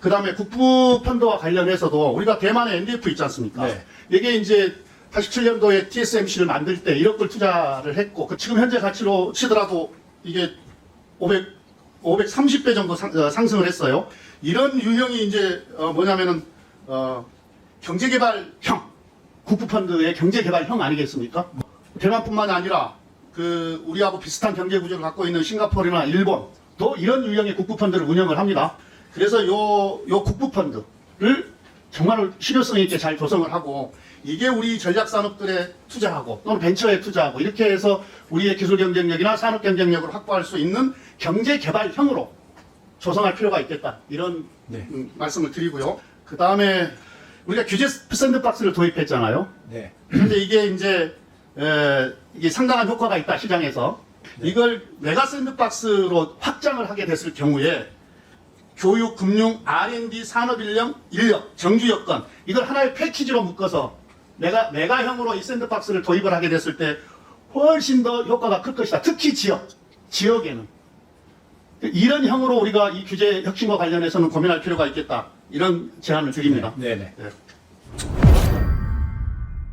그 다음에 국부 펀드와 관련해서도 우리가 대만의 NDF 있지 않습니까? 네. 이게 이제 87년도에 TSMC를 만들 때 1억 불 투자를 했고 그 지금 현재 가치로 치더라도 이게 500, 530배 정도 상, 어, 상승을 했어요. 이런 유형이 이제 어, 뭐냐면은 어, 경제개발형 국부펀드의 경제개발형 아니겠습니까? 대만뿐만 아니라 그 우리하고 비슷한 경제 구조를 갖고 있는 싱가포르나 일본도 이런 유형의 국부펀드를 운영을 합니다. 그래서 요, 요 국부펀드를 정말 실효성 있게 잘 조성을 하고 이게 우리 전략 산업들에 투자하고 또는 벤처에 투자하고 이렇게 해서 우리의 기술 경쟁력이나 산업 경쟁력을 확보할 수 있는 경제 개발형으로 조성할 필요가 있겠다 이런 네. 음, 말씀을 드리고요. 그 다음에 우리가 규제 샌드박스를 도입했잖아요. 네. 근데 이게 이제 에, 이게 상당한 효과가 있다 시장에서 이걸 메가 샌드박스로 확장을 하게 됐을 경우에 교육, 금융, R&D, 산업 인력, 인력, 정주 여건 이걸 하나의 패키지로 묶어서 메가 메가형으로 이 샌드박스를 도입을 하게 됐을 때 훨씬 더 효과가 클 것이다. 특히 지역 지역에는 이런 형으로 우리가 이 규제 혁신과 관련해서는 고민할 필요가 있겠다. 이런 제안을 드립니다. 네, 네. 네.